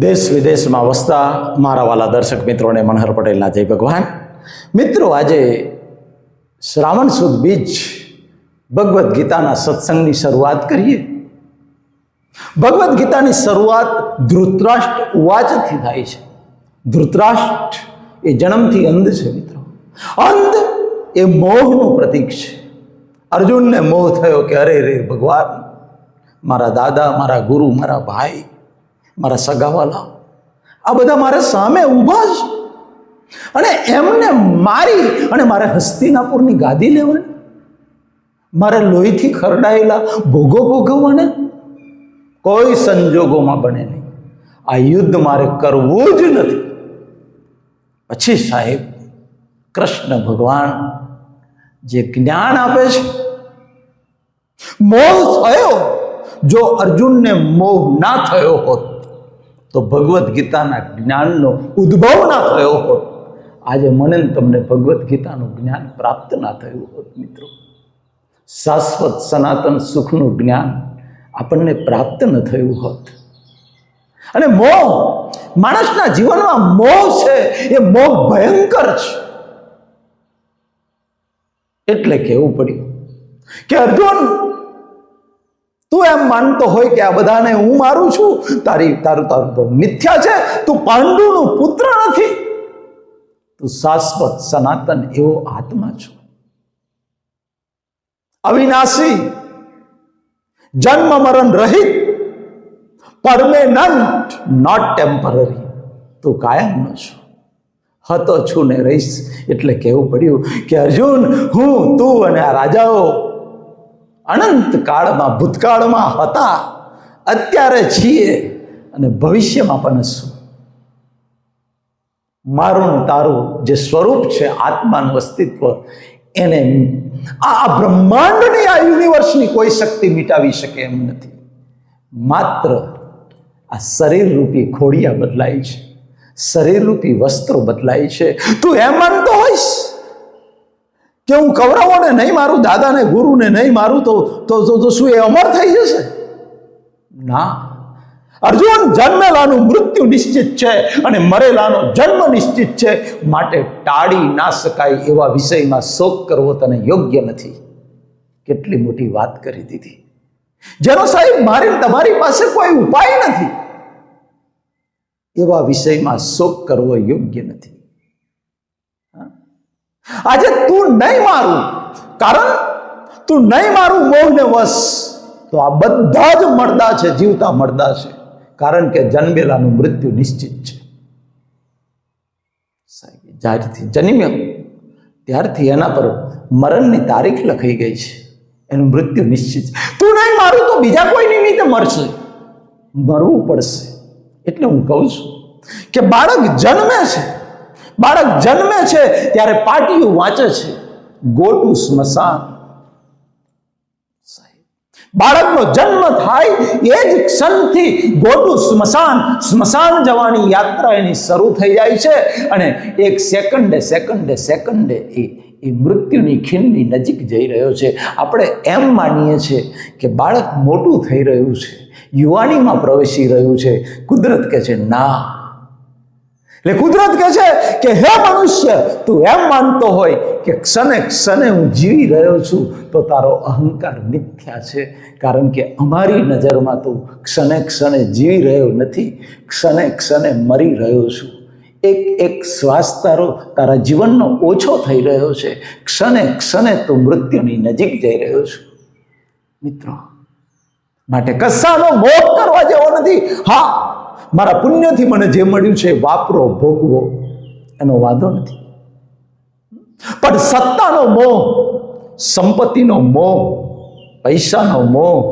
દેશ વિદેશમાં વસતા મારા વાલા દર્શક મિત્રોને મનહર પટેલના જય ભગવાન. મિત્રો, આજે શ્રાવણ સુદ બીજ ભગવદ્ ગીતાના સત્સંગની શરૂઆત કરીએ. ભગવદ્ ગીતાની શરૂઆત ધૃતરાષ્ટ્ર વાચથી થાય છે. ધૃતરાષ્ટ્ર એ જન્મથી અંધ છે મિત્રો. અંધ એ મોહનું પ્રતીક છે. અર્જુનને મોહ થયો કે અરે રે ભગવાન, મારા દાદા, મારા ગુરુ, મારા ભાઈ મારા સગાવાલા. આ બધા મારા સામે ઊભા જ. અને એમને મારી અને મારે હસ્તિનાપુરની ગાદી લેવાની. મારે લોહીથી ખરડાયેલા ભોગો ભોગવવાને. કોઈ સંજોગોમાં બને નહીં. આ યુદ્ધ મારે કરવું જ નથી. પછી સાહેબ, કૃષ્ણ ભગવાન જે જ્ઞાન આપે છે, મોહ થયો. જો અર્જુનને મોહ ના થયો હોત તો ભગવદ્ ગીતાના જ્ઞાનનો ઉદ્ભવ ના થયો હોત. આજે મને તમને ભગવદ્ ગીતાનું જ્ઞાન પ્રાપ્ત ના થયું હોત, મિત્રો. શાશ્વત સનાતન સુખનું જ્ઞાન આપણને પ્રાપ્ત ન થયું હોત. અને મોહ, માણસના જીવનમાં મોહ છે, એ મોહ ભયંકર છે. એટલે કહેવું પડ્યું કે અર્જુન તું એમ માનતો હોય કે આ બધાને હું મારું છું? તારી તારું તારું તો મિથ્યા છે. તું પાંડુનું પુત્ર નથી. તું શાશ્વત, સનાતન એવો આત્મા છો. અવિનાશી, જન્મ મરણ રહિત, પરમેનન્ટ નોટ ટેમ્પરરી તું કાયમનો છું. હતો છું ને રહીશ. એટલે કહેવું પડ્યું કે અર્જુન, હું, તું અને આ રાજાઓ અનંત કાળમાં, ભૂતકાળમાં હતા. અત્યારે છીએ અને ભવિષ્યમાં પણ હશું. મારું તારું જે સ્વરૂપ છે, આત્માનું અસ્તિત્વ, એને આ બ્રહ્માંડની આ યુનિવર્સની કોઈ શક્તિ મિટાવી શકે એમ નથી. માત્ર આ શરીર રૂપી ખોડિયા બદલાય છે. શરીર રૂપી વસ્ત્રો બદલાય છે. તું હોઈશ કે હું કૌરવોને નહીં મારું, દાદાને, ગુરુને નહીં મારું તો તો શું એ અમર થઈ જશે? ના. અર્જુન જન્મેલાનું મૃત્યુ નિશ્ચિત છે અને મરેલાનો જન્મ નિશ્ચિત છે. માટે ટાળી ના શકાય એવા વિષયમાં શોક કરવો તને યોગ્ય નથી. કેટલી મોટી વાત કરી દીધી. જેનો સાહેબ, મારી, તમારી પાસે કોઈ ઉપાય નથી. એવા વિષયમાં શોક કરવો યોગ્ય નથી. આજે તું નહીં મારું. કારણ તું નહીં મારું મોહને વશ. તો આ બધા જ મળદા છે, જીવતા મળદા છે. કારણ કે જન્મેલાનું મૃત્યુ નિશ્ચિત છે. જ્યારથી જન્મ્યો, ત્યારથી એના પર મરણની તારીખ લખાઈ ગઈ છે. એનું મૃત્યુ નિશ્ચિત છે. તું નહીં મારું તો બીજા કોઈ નિમિત્તે મરશે? મરવું પડશે. એટલે હું કહું છું કે બાળક જન્મે છે. બાળક જન્મે છે ત્યારે પાટીયું વાંચે છે. ગો ટુ સ્મશાન. બાળકનો જન્મ થાય એ જ ક્ષણથી ગોટું સ્મશાન. સ્મશાન જવાની યાત્રા એની શરૂ થઈ જાય છે અને એક સેકન્ડે સેકન્ડે સેકન્ડે એ એ મૃત્યુની ખીણની નજીક જઈ રહ્યો છે. આપણે એમ માનીએ છીએ કે બાળક મોટું થઈ રહ્યું છે. યુવાનીમાં પ્રવેશી રહ્યું છે. કુદરત કહે છે, ના એટલે કુદરત કહે છે કે હે મનુષ્ય, તું એમ માનતો હોય કે ક્ષણે ક્ષણે હું જીવી રહ્યો છું, તો તારો અહંકાર મિથ્યા છે. કારણ કે અમારી નજરમાં તું ક્ષણે ક્ષણે જીવી રહ્યો નથી, ક્ષણે ક્ષણે મરી રહ્યો છું. એક એક શ્વાસ તારો તારા જીવનનો ઓછો થઈ રહ્યો છે. ક્ષણે ક્ષણે તું મૃત્યુની નજીક જઈ રહ્યો છું. મિત્રો, માટે કસાનો મોહ કરવા જેવો નથી. હા મારા પુણ્યથી મને જે મળ્યું છે વાપરો, ભોગવો. એનો વાંધો નથી. પણ સત્તાનો મોહ, સંપત્તિનો મોહ, પૈસાનો મોહ,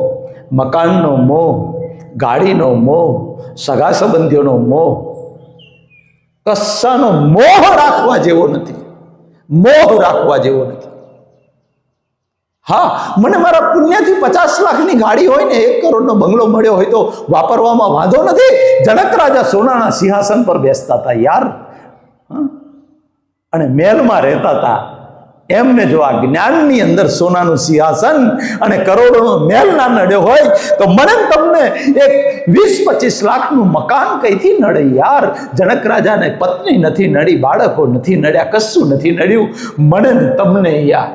મકાનનો મોહ, ગાડીનો મોહ, સગા સંબંધીઓનો મોહ, કશાનો મોહ રાખવા જેવો નથી. મોહ રાખવા જેવો નથી. હા, મને મારા પુણ્યથી પચાસ લાખની ગાડી હોય ને એક કરોડનો બંગલો મળ્યો હોય તો વાપરવામાં વાંધો નથી. જનક રાજા સોનાના સિંહાસન પર બેસતા હતા યાર? અને મહેલમાં રહેતા હતા. એમને જો આ જ્ઞાનની અંદર સોનાનું સિંહાસન અને કરોડોનો મેલ ના નડ્યો હોય, તો મને તમને એક વીસ પચીસ લાખનું મકાન કઈથી નડે યાર? જનક રાજાને પત્ની નથી નડી, બાળકો નથી નડ્યા, કશું નથી નડ્યું. મને તમને યાર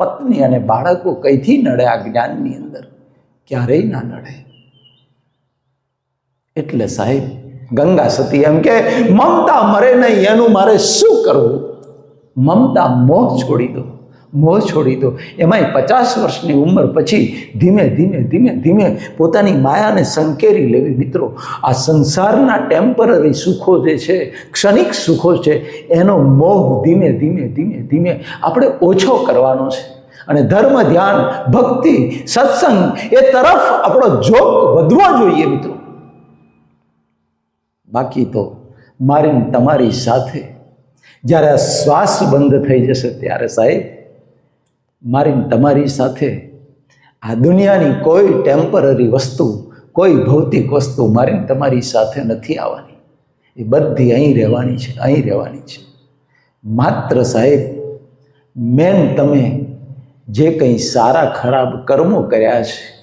પત્ની અને બાળકો કઈથી નડે આ જ્ઞાનની અંદર? ક્યારેય ના નડે. એટલે સાહેબ, ગંગા સતી એમ કે, મમતા મરે નહીં, એનું મારે શું કરવું? મમતા મોહ છોડી દો. મોહ છોડી દો. એમાંય પચાસ વર્ષની ઉંમર પછી ધીમે ધીમે ધીમે ધીમે પોતાની માયાને સંકેરી લેવી. મિત્રો, આ સંસારના ટેમ્પરરી સુખો જે છે, ક્ષણિક સુખો છે, એનો મોહ ધીમે ધીમે ધીમે ધીમે આપણે ઓછો કરવાનો છે. અને ધર્મ, ધ્યાન, ભક્તિ, સત્સંગ એ તરફ આપણો જોગ વધવો જોઈએ મિત્રો. બાકી તો મારી તમારી સાથે જ્યારે આ શ્વાસ બંધ થઈ જશે ત્યારે સાહેબ મારી તમારી સાથે આ દુનિયાની કોઈ ટેમ્પરરી વસ્તુ, કોઈ ભૌતિક વસ્તુ મારી તમારી સાથે નથી આવવાની. એ બધી અહીં રહેવાની છે, અહીં રહેવાની છે. માત્ર સાહેબ મેન તમે જે કંઈ સારા ખરાબ કર્મો કર્યા છે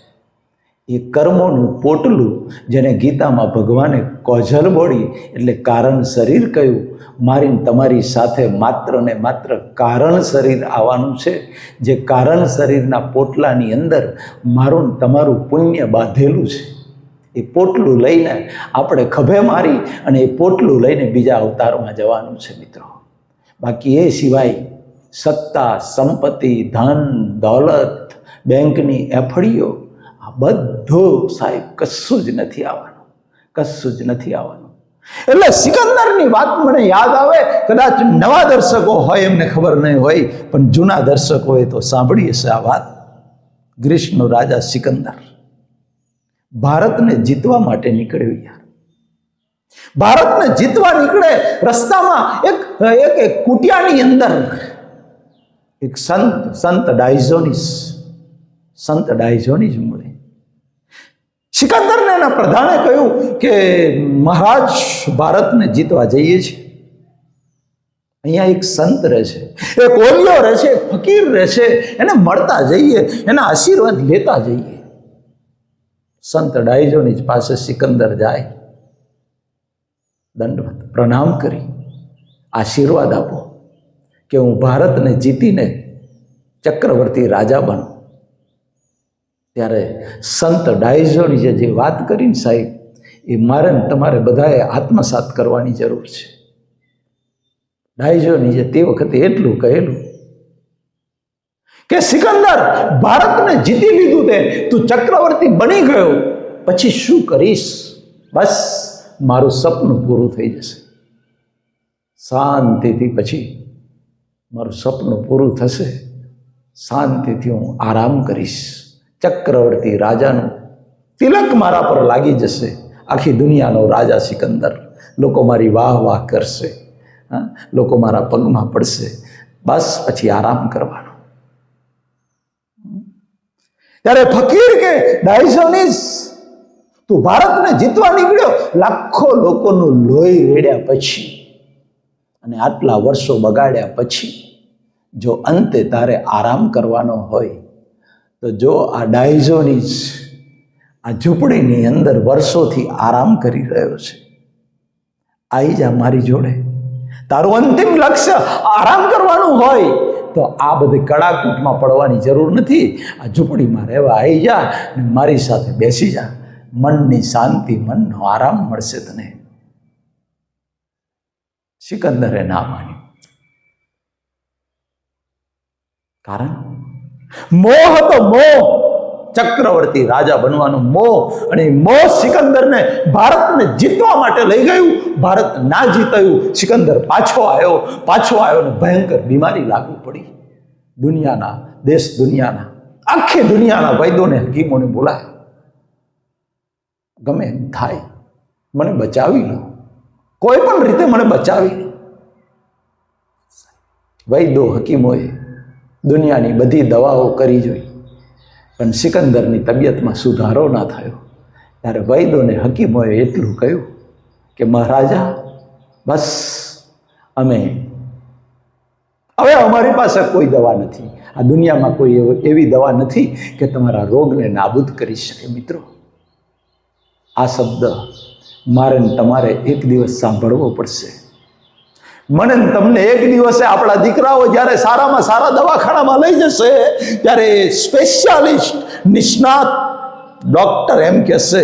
એ કર્મોનું પોટલું જેને ગીતામાં ભગવાને કોઝલ બોડી એટલે કારણ શરીર કહ્યું, મારી તમારી સાથે માત્ર ને માત્ર કારણ શરીર આવવાનું છે. જે કારણ શરીરના પોટલાની અંદર મારું તમારું પુણ્ય બાંધેલું છે. એ પોટલું લઈને આપણે ખભે મારી અને એ પોટલું લઈને બીજા અવતારમાં જવાનું છે મિત્રો. બાકી એ સિવાય સત્તા, સંપત્તિ, ધન, દોલત, બેંકની એફડીઓ બધું સાહેબ કશું જ નથી આવવાનું. કશું જ નથી આવવાનું. એટલે સિકંદરની વાત મને યાદ આવે, કદાચ નવા દર્શકો હોય એમને ખબર નહીં હોય, પણ જૂના દર્શકોએ તો સાંભળી હશે આ વાત. ગ્રીસનો રાજા સિકંદર. ભારતને જીતવા માટે નીકળ્યો યાર. ભારતને જીતવા નીકળે રસ્તામાં એક એક એક કુટિયાની અંદર એક સંત સંત ડાયઝોનિસ. સંત ડાયઝોનિસ મળે. સિકંદરને એના પ્રધાને કહ્યું કે, મહારાજ, ભારતને જીતવા જઈએ છીએ. અહીંયા એક સંત રહે છે, એક ઓલિયો રહે છે, એક ફકીર રહે છે, એને મળતા જઈએ, એના આશીર્વાદ લેતા જઈએ. સંત ડાયઝોનિસ પાસે સિકંદર જાય, દંડવત પ્રણામ કરી, આશીર્વાદ આપો કે હું ભારતને જીતીને ચક્રવર્તી રાજા બનું. ત્યારે સંત ડાયઝોની જે વાત કરીને સાહેબ, એ મારે તમારે બધાએ આત્મસાત કરવાની જરૂર છે. ડાયઝોની જે તે વખતે એટલું કહેલું કે, સિકંદર, ભારતને જીતી લીધું તે, તું ચક્રવર્તી બની ગયો. પછી શું કરીશ? બસ, મારું સપનું પૂરું થઈ જશે. શાંતિથી પછી મારું સપનું પૂરું થશે. શાંતિથી હું આરામ કરીશ. ચક્રવર્તી રાજાનું તિલક મારા પર લાગી જશે. આખી દુનિયાનો રાજા સિકંદર. લોકો મારી વાહ વાહ કરશે. લોકો મારા પગમાં પડશે. બસ પછી આરામ કરવાનો. ત્યારે ફકીર કે ડાયસોનીસ તું ભારતને જીતવા નીકળ્યો? લાખો લોકોનું લોહી રેડ્યા પછી અને આટલા વર્ષો બગાડ્યા પછી જો અંતે તારે આરામ કરવાનો હોય તો જો આ ડાયઝોનીસ આ ઝૂંપડીની અંદર વર્ષોથી આરામ કરી રહ્યો છે આવી જા મારી જોડે. તારું અંતિમ લક્ષ્ય આરામ કરવાનું હોય તો આ બધી કડાકૂટમાં પડવાની જરૂર નથી. આ ઝૂંપડીમાં રહેવા આવી જા અને મારી સાથે બેસી જા. મનની શાંતિ, મનનો આરામ મળશે તને. સિકંદરે ના માન્યું. કારણ? મોહ હતો મોહ. ચક્રવર્તી રાજા બનવાનો મોહ અને મોહ સિકંદરને ભારતને જીતવા માટે લઈ ગયું. ભારત ના જીતાયું, સિકંદર પાછો આવ્યો. પાછો આવ્યો અને ભયંકર બીમારી લાગુ પડી. દુનિયાના, દેશ દુનિયાના, આખી દુનિયાના વૈદોને હકીમોને બોલાય. ગમે એમ થાય, મને બચાવી લો. કોઈ પણ રીતે મને બચાવી લો. વૈદો હકીમોએ દુનિયાની બધી દવાઓ કરી જોઈ. પણ સિકંદરની તબિયતમાં સુધારો ના થયો. ત્યારે વૈદોને હકીમોએ એટલું કહ્યું કે, મહારાજા, બસ, અમે, હવે અમારી પાસે કોઈ દવા નથી. આ દુનિયામાં કોઈ એવો- દવા નથી કે તમારા રોગને નાબૂદ કરી શકે, મિત્રો. આ શબ્દ મારે તમારે એક દિવસ સાંભળવો પડશે. મને તમને એક દિવસે આપણા દીકરાઓ જ્યારે સારામાં સારા દવાખાનામાં લઈ જશે, ત્યારે સ્પેશિયાલિસ્ટ નિષ્ણાત ડૉક્ટર એમ કહેશે,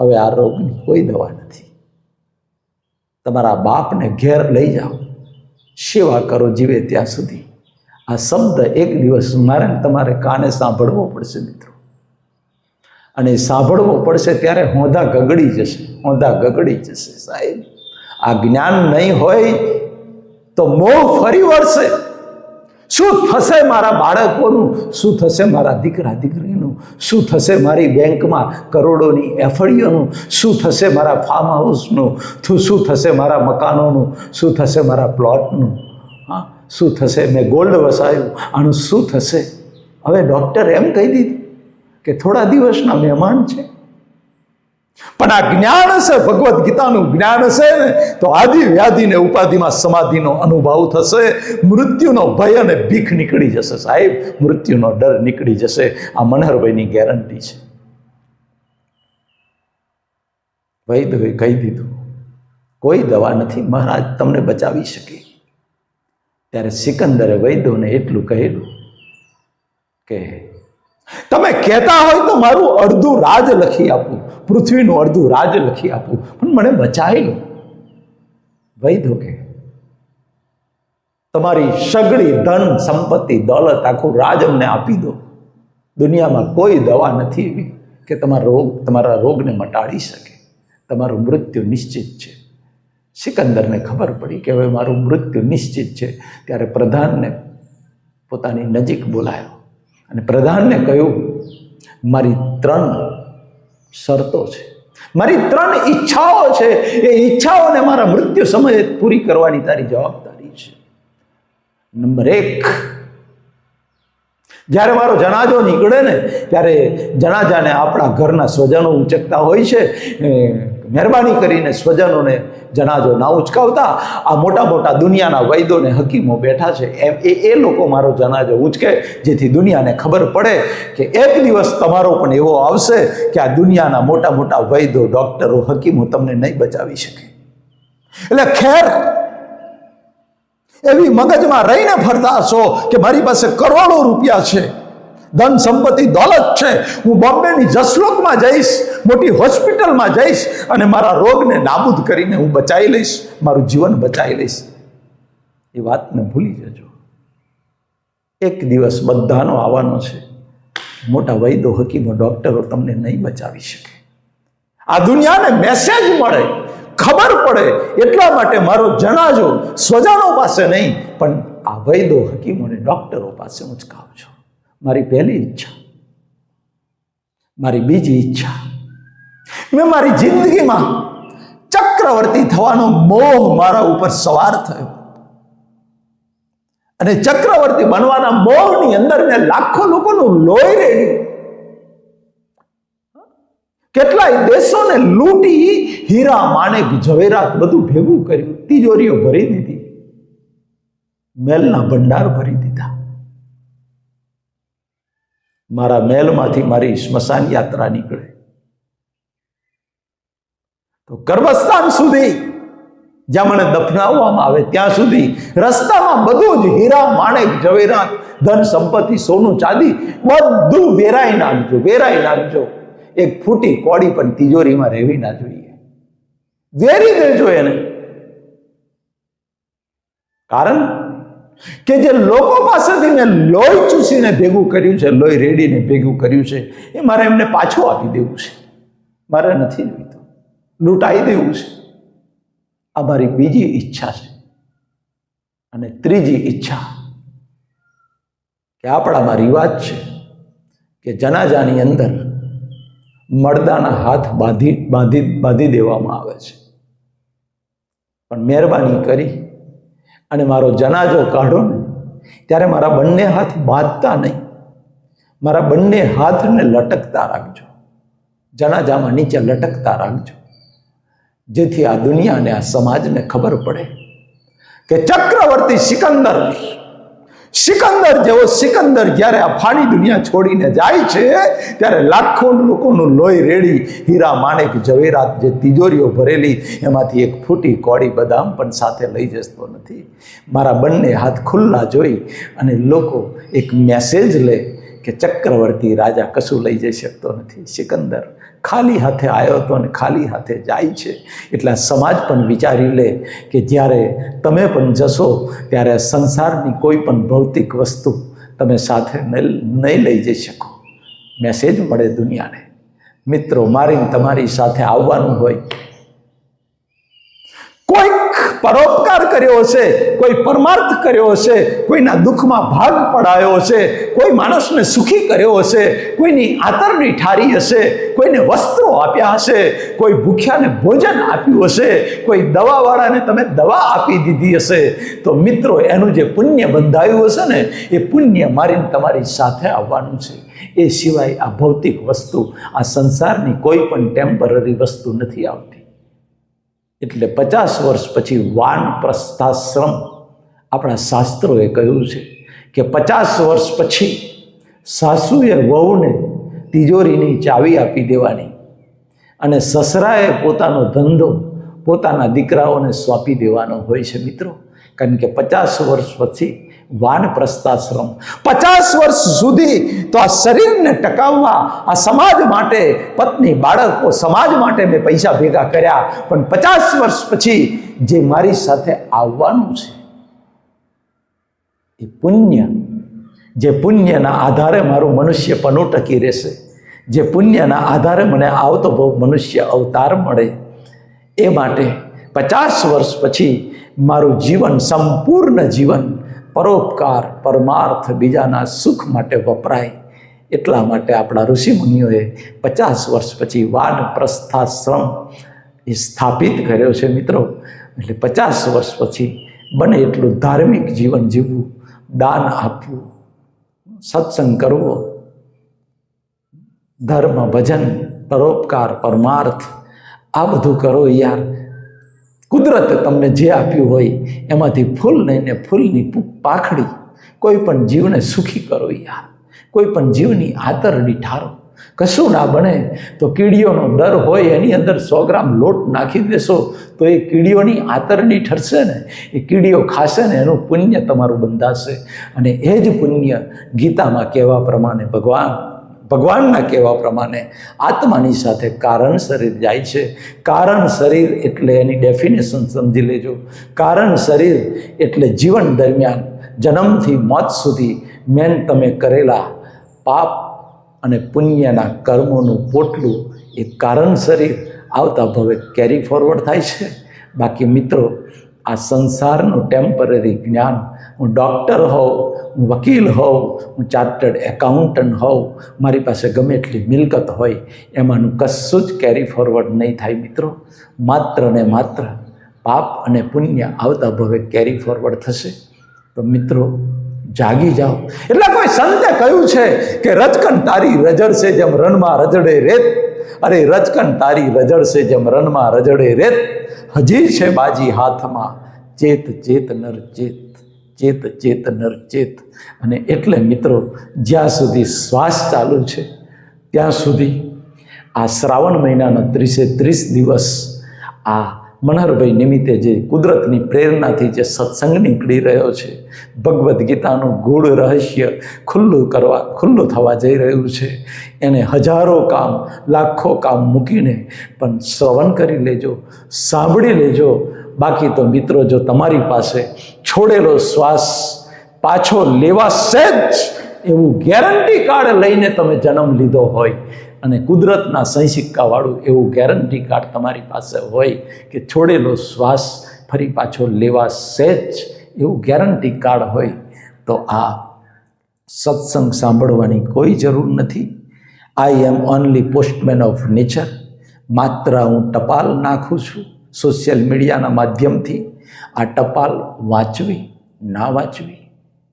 હવે આ રોગની કોઈ દવા નથી. તમારા બાપને ઘેર લઈ જાઓ. સેવા કરો જીવે ત્યાં સુધી. આ શબ્દ એક દિવસ મારે તમારે કાને સાંભળવો પડશે મિત્રો. અને સાંભળવો પડશે ત્યારે હોંધા ગગડી જશે, હોંધા ગગડી જશે સાહેબ. આ જ્ઞાન નહીં હોય તો મોહ ફરી વળશે. શું થશે મારા બાળકોનું? શું થશે મારા દીકરા, દીકરીનું? શું થશે મારી બેંકમાં કરોડોની એફડીઓનું? શું થશે મારા ફાર્મ હાઉસનું શું થશે મારા મકાનોનું? શું થશે મારા પ્લોટનું હા, શું થશે? મેં ગોલ્ડ વસાયું. આનું શું થશે? હવે ડૉક્ટર એમ કહી દીધું કે થોડા દિવસના મહેમાન છે. પણ આ જ્ઞાન હશે ભગવદ્ ગીતાનું જ્ઞાન હશે ને, તો આદિ વ્યાધિને ઉપાધિમાં સમાધિનો અનુભવ થશે, મૃત્યુનો ભય અને ભીખ નીકળી જશે સાહેબ, મૃત્યુનો ડર નીકળી જશે, આ મનહરભાઈની ગેરંટી છે. વૈદ્યોએ કહી દીધું, કોઈ દવા નથી, મહારાજ તમને બચાવી શકે. ત્યારે સિકંદરે વૈદ્યોને એટલું કહેલું કે તમે કહેતા હોય તો મારું અડધું રાજ લખી આપું. પૃથ્વીનું અડધું રાજ લખી આપું. પણ મને બચાવી વૈધો કે. તમારી સગડી ધન, સંપત્તિ, દોલત આખું રાજ અમને આપી દો. દુનિયામાં કોઈ દવા નથી એવી કે તમારા રોગ, તમારા રોગને મટાડી શકે. તમારું મૃત્યુ નિશ્ચિત છે. સિકંદરને ખબર પડી કે હવે મારું મૃત્યુ નિશ્ચિત છે. ત્યારે પ્રધાનને પોતાની નજીક બોલાયો. અને પ્રધાનને કહ્યું, મારી ત્રણ શરતો છે. મારી ત્રણ ઈચ્છાઓ છે. એ ઈચ્છાઓને મારા મૃત્યુ સમયે પૂરી કરવાની તારી જવાબદારી છે. નંબર એક, જ્યારે મારો જનાજો નીકળે ને, ત્યારે જનાજાને આપણા ઘરના સ્વજનો ઉંચકતા હોય છે મહેરબાની કરીને સ્વજનોને જનાજો ના ઉચકાવતા, આ મોટા મોટા દુનિયાના વૈદોને હકીમો બેઠા છે. એમ એ એ લોકો મારો જનાજો ઉચકે, જેથી દુનિયાને ખબર પડે કે એક દિવસ તમારો પણ એવો આવશે કે આ દુનિયાના મોટા મોટા વૈદો ડૉક્ટરો, હકીમો તમને નહીં બચાવી શકે. એટલે ખેર, એવી મગજમાં રહીને ફરતા હશો કે મારી પાસે કરોડો રૂપિયા છે. ધન સંપત્તિ દોલત છે. હું બોમ્બેની જસલોકમાં જઈશ, મોટી હોસ્પિટલમાં જઈશ અને મારા રોગને નાબૂદ કરીને હું બચાવી લઈશ, મારું જીવન બચાવી લઈશ. એ વાતને ભૂલી જજો. એક દિવસ બધાનો આવવાનો છે. મોટા વૈદો હકીમો ડૉક્ટરો તમને નહીં બચાવી શકે. આ દુનિયાને મેસેજ મળે, ખબર પડે, એટલા માટે મારો જણાજો. સ્વજાનો પાસે નહીં, પણ આ વૈદો હકીમોને ડૉક્ટરો પાસે ઉચકાવજો મારી પહેલી ઈચ્છા, મારી બીજી ઈચ્છા. મેં મારી જિંદગીમાં ચક્રવર્તી થવાનો મોહ મારા ઉપર સવાર થયો. અને ચક્રવર્તી બનવાના મોહની અંદર મેં લાખો લોકોનું લોહી રેડ્યું. કેટલાય દેશોને લૂંટી હીરા, માણેક, ઝવેરાત બધું ભેગું કર્યું. તિજોરીઓ ભરી દીધી. મેલના ભંડાર ભરી દીધા. મારા મહેલમાંથી મારી સ્મશાન યાત્રા નીકળે. તો કર્મસ્થાન સુધી જ્યાં મને દફનાવવામાં આવે, ત્યાં સુધી રસ્તામાં બધું જ હીરા, માણેક, ઝવેરાત, ધન, સંપત્તિ, સોનું, ચાંદી બધું વેરાઈ નાખજો વેરાઈ નાખજો. એક ફૂટી કોડી પણ તિજોરીમાં રહેવી ના જોઈએ. વેરી દેજો એને. કારણ કે જે લોકો પાસેથી મેં લોહી ચૂસીને ભેગું કર્યું છે, લોહી રેડીને ભેગું કર્યું છે, એ મારે એમને પાછું આપી દેવું છે. મારે નથી જોઈતું. લૂંટાઈ દેવું છે. આ મારી બીજી ઈચ્છા છે. અને ત્રીજી ઈચ્છા કે આપણામાં રિવાજ છે કે જનાજાની અંદર મળદાના હાથ બાંધી બાંધી બાંધી દેવામાં આવે છે. પણ મહેરબાની કરી અને મારો જનાજો કાઢો ને, ત્યારે મારા બંને હાથ બાંધતા નહીં. મારા બંને હાથને લટકતા રાખજો. જનાજામાં નીચે લટકતા રાખજો. જેથી આ દુનિયાને, આ સમાજને ખબર પડે કે ચક્રવર્તી સિકંદર સિકંદર જેવો સિકંદર જ્યારે આ ફાની દુનિયા છોડીને જાય છે, ત્યારે લાખો લોકોનું લોહી રેડી હીરા, માણેક, ઝવેરાત જે તિજોરીઓ ભરેલી, એમાંથી એક ફૂટી કોડી બદામ પણ સાથે લઈ જતો નથી. મારા બંને હાથ ખુલ્લા જોઈ અને લોકો એક મેસેજ લે કે ચક્રવર્તી રાજા કશું લઈ જઈ શકતો નથી. સિકંદર ખાલી હાથે આવ્યો હતો અને ખાલી હાથે જાય છે. એટલે સમાજ પણ વિચારી લે કે જ્યારે તમે પણ જશો, ત્યારે સંસારની કોઈ પણ ભૌતિક વસ્તુ તમે સાથે નહીં લઈ જઈ શકો. મેસેજ મળે દુનિયાને. મિત્રો, મારીને તમારી સાથે આવવાનું હોય. કોઈક પરોપકાર કર્યો હશે, કોઈ પરમાર્થ કર્યો હશે, કોઈના દુઃખમાં ભાગ પડાયો હશે, કોઈ માણસને સુખી કર્યો હશે, કોઈની આતરડી ઠારી હશે, કોઈને વસ્ત્રો આપ્યા હશે, કોઈ ભૂખ્યાને ભોજન આપ્યું હશે, કોઈ દવાવાળાને તમે દવા આપી દીધી હશે. તો મિત્રો, એનું જે પુણ્ય બંધાયું હશે ને, એ પુણ્ય મારીને તમારી સાથે આવવાનું છે. એ સિવાય આ ભૌતિક વસ્તુ, આ સંસારની કોઈ પણ ટેમ્પરરી વસ્તુ નથી આવતી. એટલે પચાસ વર્ષ પછી વાન પ્રસ્થાશ્રમ આપણા શાસ્ત્રોએ કહ્યું છે કે પચાસ વર્ષ પછી સાસુએ વહુને તિજોરીની ચાવી આપી દેવાની અને સસરાએ પોતાનો ધંધો પોતાના દીકરાઓને સોંપી દેવાનો હોય છે મિત્રો. કારણ કે પચાસ વર્ષ પછી વાન પ્રસ્થાશ્રમ પચાસ વર્ષ સુધી તો આ શરીરને ટકાવવા, આ સમાજ માટે, પત્ની, બાળકો, સમાજ માટે મેં પૈસા ભેગા કર્યા. પણ પચાસ વર્ષ પછી જે મારી સાથે આવવાનું છે, એ પુણ્ય, જે પુણ્યના આધારે મારું મનુષ્ય પનું ટકી રહેશે, જે પુણ્યના આધારે મને આવતો બહુ મનુષ્ય અવતાર મળે, એ માટે પચાસ વર્ષ પછી મારું જીવન, સંપૂર્ણ જીવન પરોપકાર પરમાર્થ બીજાના સુખ માટે વપરાય. એટલા માટે આપણા ઋષિમુનિઓએ પચાસ વર્ષ પછી વાન પ્રસ્થાશ્રમ એ સ્થાપિત કર્યો છે મિત્રો. એટલે પચાસ વર્ષ પછી બને એટલું ધાર્મિક જીવન જીવવું, દાન આપવું, સત્સંગ કરવો, ધર્મ ભજન, પરોપકાર પરમાર્થ, આ બધું કરો યાર. કુદરતે તમને જે આપ્યું હોય, એમાંથી ફૂલ લઈને ફૂલની પાખડી, કોઈ પણ જીવને સુખી કરો યાર કોઈ પણ જીવની આતરડી ઠારો. કશું ના બને તો કીડીઓનો ડર હોય, એની અંદર સો ગ્રામ લોટ નાખી દેશો, તો એ કીડીઓની આતરડી ઠરશે ને, એ કીડીઓ ખાશે ને, એનું પુણ્ય તમારું બંધાશે. અને એ જ પુણ્ય ગીતામાં કહેવા પ્રમાણે ભગવાન ભગવાનના કહેવા પ્રમાણે આત્માની સાથે કારણ શરીર જાય છે. કારણ શરીર એટલે એની ડેફિનેશન સમજી લેજો. કારણ શરીર એટલે જીવન દરમિયાન જન્મથી મોત સુધી મેન તમે કરેલા પાપ અને પુણ્યના કર્મોનું પોટલું એ કારણ શરીર આવતા ભવે કેરી ફોરવર્ડ થાય છે. બાકી મિત્રો, આ સંસારનું ટેમ્પરરી જ્ઞાન, હું ડૉક્ટર હોઉં હું વકીલ હોઉં, હું ચાર્ટર્ડ એકાઉન્ટન્ટ હોઉં, મારી પાસે ગમે એટલી મિલકત હોય એમાંનું કશું જ કેરી ફોરવર્ડ નહીં થાય મિત્રો. માત્ર ને માત્ર પાપ અને પુણ્ય આવતા ભવે કેરી ફોરવર્ડ થશે. તો મિત્રો, જાગી જાઓ. એટલે કોઈ સંતે કહ્યું છે કે રચકન તારી રજડશે જેમ રણમાં રજડે રેત. અરે રચકન તારી રજડશે જેમ રણમાં રજડે રેત. હજી છે બાજી હાથમાં ચેત ચેત નર ચેત. ચેત ચેત નરચેત અને એટલે મિત્રો, જ્યાં સુધી શ્વાસ ચાલુ છે, ત્યાં સુધી આ શ્રાવણ મહિનાના ત્રીસે ત્રીસ દિવસ આ મનહરભાઈ નિમિત્તે જે કુદરતની પ્રેરણાથી જે સત્સંગ નીકળી રહ્યો છે, ભગવદ્ ગીતાનું ગૂઢ રહસ્ય ખુલ્લું કરવા, ખુલ્લું થવા જઈ રહ્યું છે, એને હજારો કામ, લાખો કામ મૂકીને પણ શ્રવણ કરી લેજો, સાંભળી લેજો બાકી તો મિત્રો જો તમારી પાસે છોડેલો શ્વાસ પાછો લેવા સહેજ એવું ગેરંટી કાર્ડ લઈને તમે જન્મ લીધો હોય અને કુદરતના સંસિક્કાવાળું એવું ગેરંટી કાર્ડ તમારી પાસે હોય કે છોડેલો શ્વાસ ફરી પાછો લેવા સહેજ એવું ગેરંટી કાર્ડ હોય, તો આ સત્સંગ સાંભળવાની કોઈ જરૂર નથી. I am only postman of nature માત્ર હું ટપાલ નાખું છું. સોશિયલ મીડિયાના માધ્યમથી આ ટપાલ વાંચવી, ના વાંચવી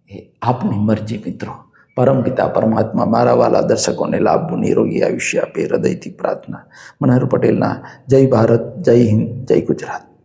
એ આપની મરજી મિત્રો. પરમપિતા પરમાત્મા, મારા વાલા દર્શકોને લાભવું નિરોગી આયુષ્ય આપે, હૃદયથી પ્રાર્થના. મનહર પટેલના, જય ભારત, જય હિન્દ, જય ગુજરાત.